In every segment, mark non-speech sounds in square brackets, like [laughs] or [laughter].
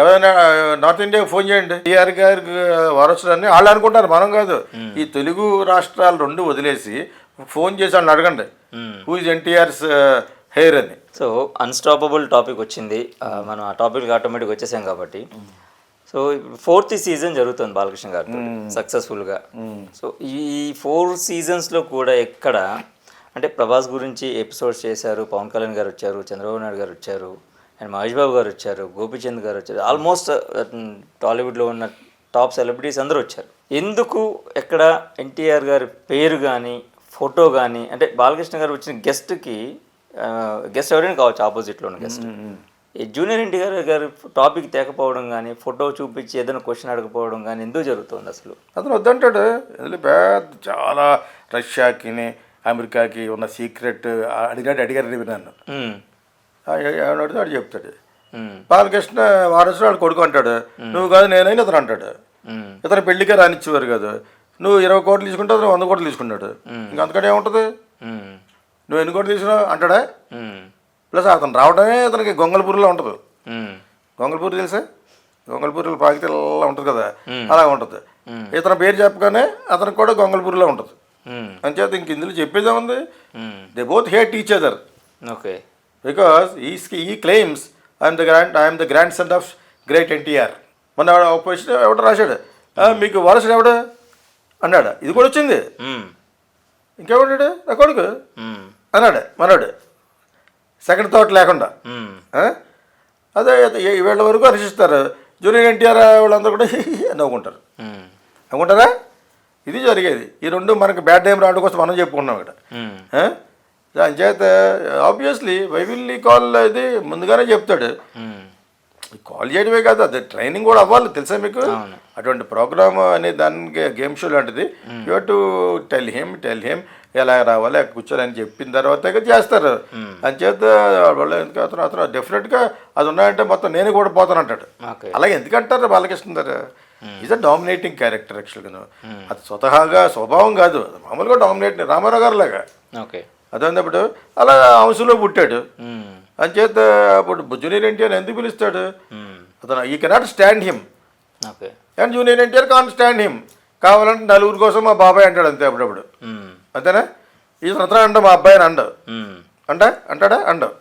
ఎవరైనా నార్త్ ఇండియాకి ఫోన్ చేయండి. టీఆర్ గారికి వారసులని వాళ్ళు అనుకుంటారు మనం కాదు. ఈ తెలుగు రాష్ట్రాలు రెండు వదిలేసి ఫోన్ చేసి వాళ్ళని అడగండి. హూ ఇస్ ఎన్టీఆర్స్ హెయిర్ అని. సో అన్స్టాపబుల్ టాపిక్ వచ్చింది. మనం ఆ టాపిక్ ఆటోమేటిక్ వచ్చేసాం కాబట్టి. సో ఫోర్త్ సీజన్ జరుగుతుంది బాలకృష్ణ గారితో సక్సెస్ఫుల్గా సో ఈ ఫోర్ సీజన్స్లో కూడా ఎక్కడ అంటే ప్రభాస్ గురించి ఎపిసోడ్స్ చేశారు పవన్ కళ్యాణ్ గారు వచ్చారు చంద్రబాబు నాయుడు గారు వచ్చారు. అండ్ మహేష్ బాబు గారు వచ్చారు గోపీచంద్ గారు వచ్చారు. ఆల్మోస్ట్ టాలీవుడ్లో ఉన్న టాప్ సెలబ్రిటీస్ అందరూ వచ్చారు. ఎందుకు ఎక్కడ ఎన్టీఆర్ గారి పేరు కానీ ఫోటో కానీ అంటే బాలకృష్ణ గారు వచ్చిన గెస్ట్కి గెస్ట్ ఎవరైనా కావచ్చు ఆపోజిట్లో ఉన్న గెస్ట్. ఈ జూనియర్ ఎన్టీఆర్ గారు టాపిక్ తేకపోవడం కానీ ఫోటో చూపించి ఏదైనా క్వశ్చన్ అడగకపోవడం కానీ ఎందుకు జరుగుతుంది అసలు? అతను వద్దంటాడు. పెద్ద చాలా రష్యాకి అమెరికాకి ఉన్న సీక్రెట్ అడిగాడు అడిగారు నన్ను మ్మ్. ఏమని అడిగితే వాడు చెప్తాడు. బాలకృష్ణ వారసుడు వాడు కొడుకు అంటాడు. నువ్వు కాదు నేనైనా ఇతను అంటాడు. ఇతను పెళ్ళికే రానిచ్చేవారు కాదు. నువ్వు ఇరవై కోట్లు తీసుకుంటే అతను వంద కోట్లు తీసుకున్నాడు ఇంకా అంతకంటే ఏముంటుంది. నువ్వు ఎన్ని కోట్లు తీసుకున్నావు అంటాడా. ప్లస్ అతను రావడమే అతనికి గొంగళపూరిలో ఉంటుంది. గొంగళపూరి తెలుసా? గొంగళపూరిలో పాకితే ఇలా ఉంటుంది కదా. అలా ఉంటుంది. ఇతని పేరు చెప్పగానే అతనికి కూడా గొంగళపూరిలో ఉంటుంది. అంచేత ఇంక ఇందులో చెప్పేదే ఉంది. They both hate each other okay. Because ఈ ఈ claims I'm the grand I'm the grandson of great NTR మొన్న క్వశ్చన్ ఎవడు రాశాడు. "ఆ, మీకు వారసుడు ఎవడు? అన్నాడు. ఇది కూడా వచ్చింది. మ్మ్. ఇంకెవడాడు నా కొడుకు. మ్మ్. అన్నాడు. మనోడు సెకండ్ థాట్ లేకుండా. ఆ? అదే వీళ్ళ వరకు హర్షిస్తారు జూనియర్ ఎన్టీఆర్ వాళ్ళందరూ కూడా [laughs] నవ్వుకుంటారు. అనుకుంటారా ఇది జరిగేది. ఈ రెండు మనకి బ్యాడ్ టైం రావడం కోసం మనం చెప్పుకున్నాం ఇక్కడ? దాని చేత ఆబ్వియస్లీ వైవిల్లీ కాల్ ఇది ముందుగానే చెప్తాడు. కాల్ చేయడమే కాదు అది ట్రైనింగ్ కూడా అవ్వాలి తెలుసా మీకు. అటువంటి ప్రోగ్రామ్ అనే దానికి గేమ్ షో లాంటిది. You to tell him tell him ఎలా రావాలి అక్కడ కూర్చోాలని చెప్పిన తర్వాత చేస్తారు. అంచేత వాళ్ళు ఎందుకు అతను అతను డెఫినెట్గా అది ఉన్నాయంటే మొత్తం నేను కూడా పోతాను అంటాడు. అలాగే ఎందుకంటారు బాలకృష్ణ గారు? ఈజ్ అ డామినేటింగ్ క్యారెక్టర్ యాక్చువల్గా అది స్వతహాగా స్వభావం కాదు. మామూలుగా డామినేట్ రామారావు గారు లాగా. ఓకే. అదన్నప్పుడు అలా అంశంలో పుట్టాడు. అంచేత అప్పుడు జూనియర్ ఎన్టీఆర్ ఎందుకు పిలుస్తాడు. అతను he cannot stand him okay. And junior NTR can stand him కావాలంటే నలుగురు కోసం మా బాబాయ్ అంటాడు అంతే అప్పుడప్పుడు. అంతేనా? ఈ అతను అండ మా అబ్బాయి అని అండవు మ్మ్. అంట? అంటాడా? అండవు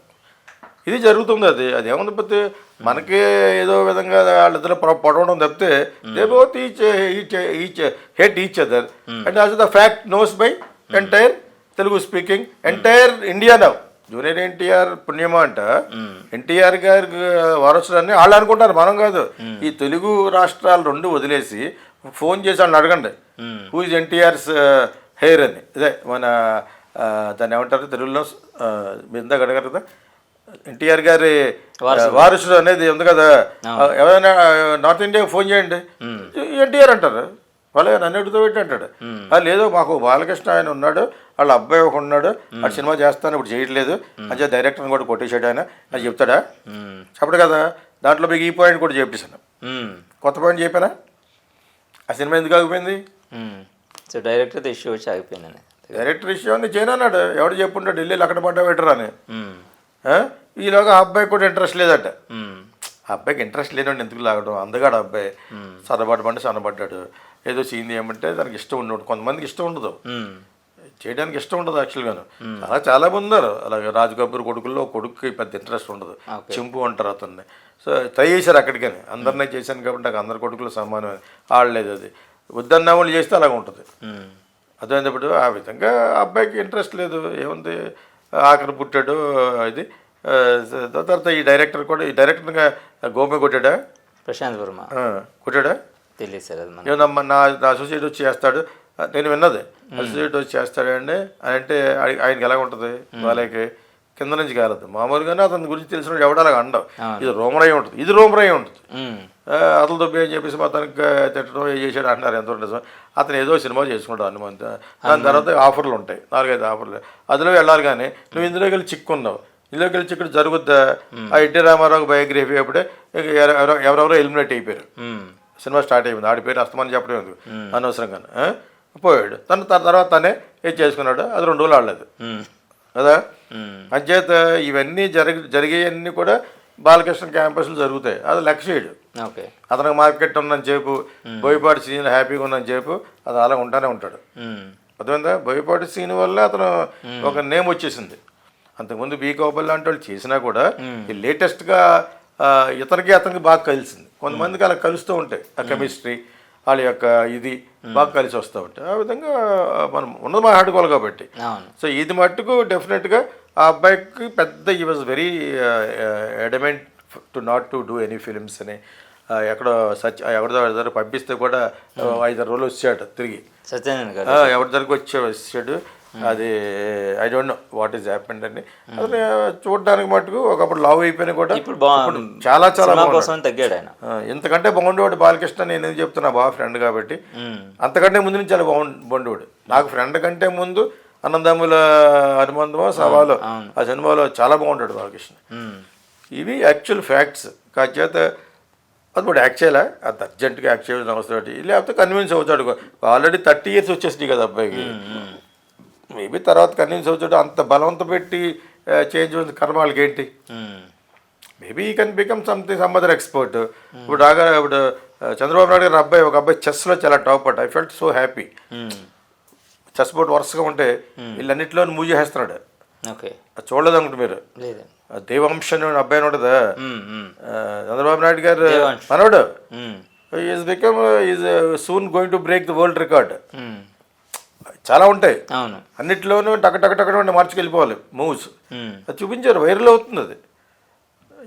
ఇది జరుగుతుంది అది. అది ఏముంది పోతే మనకి ఏదో విధంగా వాళ్ళిద్దరు పొడవడం తప్పితే they both each each each hate each other and also the fact knows by entire Telugu speaking entire India now junior NTR పుణ్యమా అంట. ఎన్టీఆర్ గారికి వారసులని వాళ్ళు అనుకుంటారు మనం కాదు. ఈ తెలుగు రాష్ట్రాలు రెండు వదిలేసి ఫోన్ చేసి వాళ్ళని అడగండి. హూ ఇస్ ఎన్టీఆర్స్ హెయిర్ అని. ఇదే మన దాన్ని ఏమంటారు తెలుగులో? ఇందాక అడగారు కదా? ఎన్టీఆర్ గారి వారసుడు అనేది ఉంది కదా. ఎవరైనా నార్త్ ఇండియాకి ఫోన్ చేయండి. ఎన్టీఆర్ అంటారు. వాళ్ళే నన్ను అడుగుతూ పెట్టి అంటాడు "ఆ, లేదు మాకు బాలకృష్ణ ఆయన ఉన్నాడు వాళ్ళ అబ్బాయి ఒక ఉన్నాడు ఆ సినిమా చేస్తాను ఇప్పుడు చేయట్లేదు. అంటే డైరెక్టర్ని కూడా కొట్టేశాడు ఆయన. అని చెప్తాడా. చెప్పడు కదా దాంట్లో మీకు ఈ పాయింట్ కూడా చెప్పేశాను. కొత్త పాయింట్ చెప్పానా? ఆ సినిమా ఎందుకు ఆగిపోయింది. సో డైరెక్టర్ ఇష్యూ వచ్చి ఆగిపోయిందని డైరెక్టర్ విషయం అని చేయను అన్నాడు. ఎవడు చెప్పుంటాడు ఢిల్లీలో అక్కడ పడ్డా పెట్టరా అని? ఈలోగా ఆ అబ్బాయికి కూడా ఇంట్రెస్ట్ లేదట. ఆ అబ్బాయికి ఇంట్రెస్ట్ లేదండి ఎందుకు లాగడం? అందగాడు అబ్బాయి. సన్నబడమంటే సన్నబడ్డాడు. ఏదో సీన్ ఏమంటే దానికి ఇష్టం ఉండదు కొంతమందికి ఇష్టం ఉండదు. చేయడానికి ఇష్టం ఉండదు యాక్చువల్గాను చాలా చాలా మంది ఉన్నారు. అలాగే రాజు కపూర్ కొడుకుల్లో కొడుకుకి పెద్ద ఇంట్రెస్ట్ ఉండదు. చింపు అంటారు అతన్ని. సో ట్రై చేశారు అక్కడికని. అందరినీ చేశాను కాబట్టి నాకు అందరి కొడుకులు సమానమే. ఆడలేదు అది. వద్దన్న వాళ్ళు చేస్తే అలాగ ఉంటుంది. అదేంటప్పుడు ఆ విధంగా అబ్బాయికి ఇంట్రెస్ట్ లేదు. ఏముంది? ఆఖరి పుట్టాడు ఇది. తర్వాత ఈ డైరెక్టర్ కూడా ఈ డైరెక్టర్గా గోమే కొట్టాడా? ప్రశాంత్ వర్మ. కొట్టాడా? తెలియదు సార్ అది నా నా అసోసియేట్ వచ్చి చేస్తాడు. నేను విన్నది. అసోసియేట్ వచ్చి చేస్తాడండి. అని అంటే ఆయ- ఆయనకి ఎలా ఉంటుంది? వాళ్ళకి కింద నుంచి కాలదు మామూలుగానే అతని గురించి తెలిసిన ఎవడు అలాగ అండవు ఇది రోమరయ్య ఉంటుంది. ఇది రోమరయ్య ఉంటుంది. అతను దొబ్బి అని చెప్పేసి మొత్తానికి తిట్టడం ఏ చేశాడు అంటున్నారు ఎంత నిజం. అతను ఏదో సినిమా చేసుకుంటాడు హనుమంత్ దాని తర్వాత ఆఫర్లు ఉంటాయి. నాలుగైదు ఆఫర్లు. అందులో వెళ్ళాలి కానీ నువ్వు ఇందులోకి వెళ్ళి చిక్కున్నావు. ఇందులోకి వెళ్ళి చిక్కుడు జరుగుద్దా? ఆ ఎన్టీ రామారావు బయోగ్రఫీ అప్పుడే ఎవరెవరో ఎలిమినేట్ అయిపోయారు. సినిమా స్టార్ట్ అయిపోయింది. ఆడి పేరు అస్తమని చెప్పడం ఎందుకు? అనవసరంగా? పోయాడు. తను తన తర్వాత తనే ఏం చేసుకున్నాడు అది రెండు రోజులు ఆడలేదు. కదా. అంచేత ఇవన్నీ జరగ జరిగేవన్నీ కూడా బాలకృష్ణ క్యాంపస్లు జరుగుతాయి. అది లెక్క చేయడు. ఓకే. అతనికి మార్కెట్ ఉందని చెప్పు బోయపాటి సీన్ హ్యాపీగా ఉందని చెప్పు అది అలా ఉంటానే ఉంటాడు. అర్థమైందా? బోయపాటి సీన్ వల్ల అతను ఒక నేమ్ వచ్చేసింది. అంతకుముందు బీ కోపల్ లాంటి వాళ్ళు చేసినా కూడా ఈ లేటెస్ట్గా ఇతనికి అతనికి బాగా కలిసింది. కొంతమందికి అలా కలుస్తూ ఉంటాయి ఆ కెమిస్ట్రీ వాళ్ళ యొక్క ఇది బాగా కలిసి వస్తూ ఉంటాయి. ఆ విధంగా మనం ఉన్నది మాట్లాడుకోవాలి కాబట్టి. అవును. సో ఇది మట్టుకు డెఫినెట్గా ఆ అబ్బాయికి పెద్ద he was very adamant to not to do any films అని ఎక్కడో సచ్ ఎవరిదో ఎవరిదో పంపిస్తే కూడా ఐదారు రోజులు వచ్చాడు తిరిగి. సత్యనారాయణ గారు. ఆ, ఎవరి దగ్గరకు వచ్చే వచ్చాడు. అది I don't know what is happened అని. అతను చూడడానికి మటుకు ఒకప్పుడు లావ్ అయిపోయినా కూడా ఇప్పుడు చాలా చాలా. కోసం తగ్గాడు ఆయన. ఇంతకంటే బాగుండేవాడు బాలకృష్ణ నేను ఎందుకు చెప్తున్నా బాగా ఫ్రెండ్ కాబట్టి. అంతకంటే ముందు నుంచి చాలా బాగుండు బాగుండేవాడు. నాకు ఫ్రెండ్ కంటే ముందు అన్నదమ్ముల అనుబంధమో సవాలు ఆ సినిమాలో చాలా బాగుంటాడు బాలకృష్ణ. ఇవి యాక్చువల్ ఫ్యాక్ట్స్ కాచేత అది ఇప్పుడు యాక్ట్ చేయాలా. అంత అర్జెంటుగా యాక్ట్ చేయాల్సిన అవసరం లేకపోతే కన్విన్స్ అవుతాడు. ఆల్రెడీ థర్టీ ఇయర్స్ వచ్చేసినాయి కదా అబ్బాయికి. మేబీ తర్వాత కన్విన్స్ అవుతాడు. అంత బలవంత పెట్టి చేంజ్ కర్మ వాళ్ళకి ఏంటి. Maybe he can become something some other expert ఇప్పుడు రాగా ఇప్పుడు చంద్రబాబు నాయుడు గారి అబ్బాయి ఒక అబ్బాయి చెస్లో చాలా top at. I felt so happy. Chess board వరుసగా ఉంటే వీళ్ళన్నింటిలో మూవ్ చేసేస్తున్నాడు. చూడలేదు అనుకుంటు మీరు. దేవాంశ అబ్బాయి ఉండదా చంద్రబాబు నాయుడు గారు. మనోడు. Is become is soon going to break the world record. చాలా ఉంటాయి. అవును. అన్నిట్లోనూ టక టక టక మార్చుకెళ్ళిపోవాలి మూవ్స్. అది చూపించారు. వైరల్ అవుతుంది అది.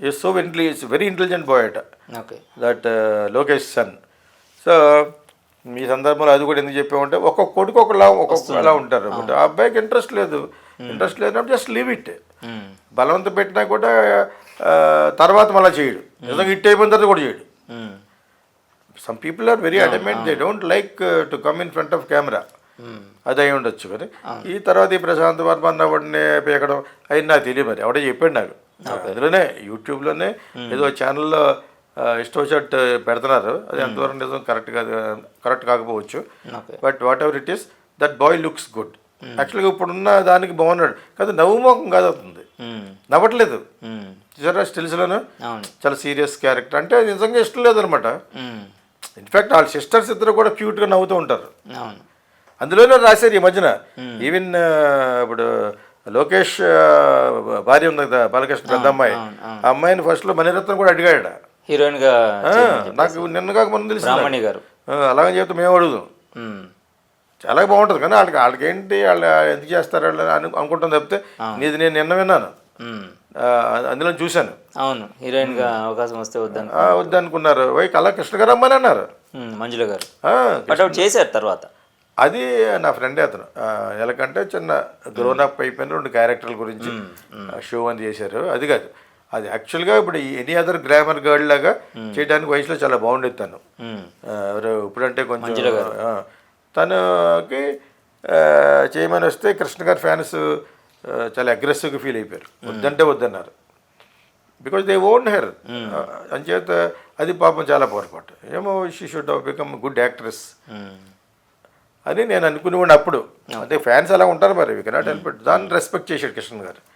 Is so intelli very intelligent boy అట. Okay. That Lokesh son so మీ సందర్భంలో అది కూడా ఎందుకు చెప్పామంటే ఒక్కొక్క కొడుకు ఒకలా ఒక్కొక్కలా ఉంటారు. ఆ అబ్బాయికి ఇంట్రెస్ట్ లేదు. ఇంట్రెస్ట్ లేనప్పుడు జస్ట్ లీవ్ ఇట్. బలవంతం పెట్టినా కూడా తర్వాత మళ్ళీ చేయడు. నిజంగా హిట్ అయిపోయిన తర్వాత కూడా చేయడు. Some people are very adamant they don't like to come in front of camera. అది అయి ఉండొచ్చు మరి. ఈ తర్వాత ఈ ప్రశాంత్ వర్మ అన్నవాడిని పీకడం అయి నాకు తెలియదు మరి. ఎవడో చెప్పాడు నాకు. అందులోనే యూట్యూబ్లోనే ఏదో ఛానల్లో ఇష్టం వచ్చినట్టు పెడుతున్నారు. అది ఎంతవరకు నిజం కరెక్ట్ కాదు కరెక్ట్ కాకపోవచ్చు. But whatever it is that boy looks good యాక్చువల్గా ఇప్పుడున్న దానికి బాగున్నాడు. కాదు నవ్వుమోకం కాదు అవుతుంది. నవ్వట్లేదు. చూసారా స్టిల్స్లోను? చాలా సీరియస్ క్యారెక్టర్ అంటే నిజంగా ఇష్టం లేదనమాట. ఇన్ఫ్యాక్ట్ వాళ్ళ సిస్టర్స్ ఇద్దరు కూడా క్యూట్గా నవ్వుతూ ఉంటారు. అందులోనే రాశారు ఈ మధ్యన. ఈవెన్ ఇప్పుడు లోకేష్ భార్య ఉంది కదా బాలకృష్ణ పెద్ద అమ్మాయి. ఆ అమ్మాయిని ఫస్ట్లో మణిరత్నం కూడా అడిగాడు హీరోయిన్గా నాకు నిన్న కాక ముందు తెలిసి గారు. అలాగని చెప్తే మేము అడుగుదాం. చాలా బాగుంటుంది కానీ వాళ్ళకి వాళ్ళకి ఏంటి వాళ్ళు ఎందుకు చేస్తారు వాళ్ళు అని అనుకుంటాం తప్పితే నీది నేను నిన్న విన్నాను. అందులో చూశాను. అవును హీరోయిన్గా అవకాశం వస్తే వద్దాను వద్దనుకున్నారు. వై కళా కృష్ణ గారు అమ్మని అన్నారు. మంజుల గారు. చేశారు తర్వాత. అది నా ఫ్రెండే అతను. ఎలాగంటే చిన్న గ్రోన్ అప్ అయిపోయిన రెండు క్యారెక్టర్ల గురించి షో అని చేశారు. అది కాదు. అది యాక్చువల్గా ఇప్పుడు ఎనీ అదర్ గ్లామర్ గర్ల్ లాగా చేయడానికి వయసులో చాలా బాగుండేది తను. ఇప్పుడంటే కొంచెం తనకి చేయమని వస్తే కృష్ణ గారి ఫ్యాన్స్ చాలా అగ్రెసివ్గా ఫీల్ అయిపోయారు. వద్దంటే వద్దన్నారు. బికాజ్ దే ఓన్ హెర్ అంచేత అది పాపం చాలా పొరపాటు. ఏమో she should become good actress. అని నేను అనుకునేవాడిని అప్పుడు. అంటే ఫ్యాన్స్ అలా ఉంటారు మరి వి కెనాట్ హెల్ప్ దాన్ని రెస్పెక్ట్ చేశాడు కృష్ణ గారు.